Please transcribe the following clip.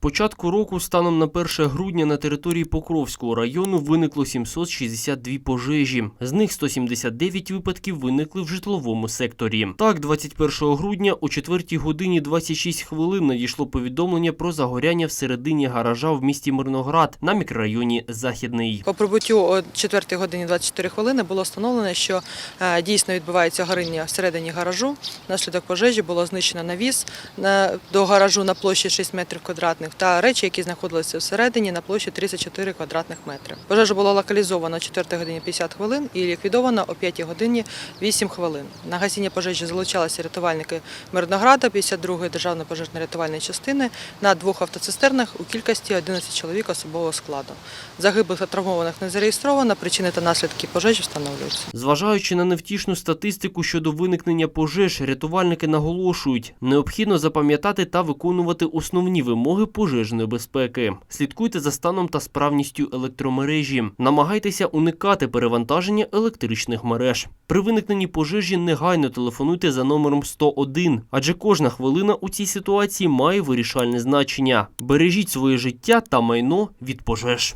початку року, станом на 1 грудня на території Покровського району виникло 762 пожежі. З них 179 випадків виникли в житловому секторі. Так, 21 грудня о 4 годині 26 хвилин надійшло повідомлення про загоряння всередині гаража в місті Мирноград на мікрорайоні Західний. По прибуттю о 4 годині 24 хвилини було встановлено, що е, дійсно відбувається горіння всередині гаражу. Внаслідок пожежі було знищено навіс на, до гаражу на площі 6 метрів квадратних та речі, які знаходилися всередині на площі 34 квадратних метри. Пожежа була локалізована о 4 годині 50 хвилин і ліквідована о 5 годині 8 хвилин. На гасіння пожежі залучалися рятувальники Мирнограда, 52-ї державної пожежно-рятувальної частини на двох автоцистернах у кількості 11 чоловік особового складу. Загиблих та травмованих не зареєстровано, причини та наслідки пожежі встановлюються. Зважаючи на невтішну статистику щодо виникнення пожеж, рятувальники наголошують, необхідно запам'ятати та виконувати основні вимоги пожежної безпеки. Слідкуйте за станом та справністю електромережі. Намагайтеся уникати перевантаження електричних мереж. При виникненні пожежі негайно телефонуйте за номером 101, адже кожна хвилина у цій ситуації має вирішальне значення. Бережіть своє життя та майно від пожеж.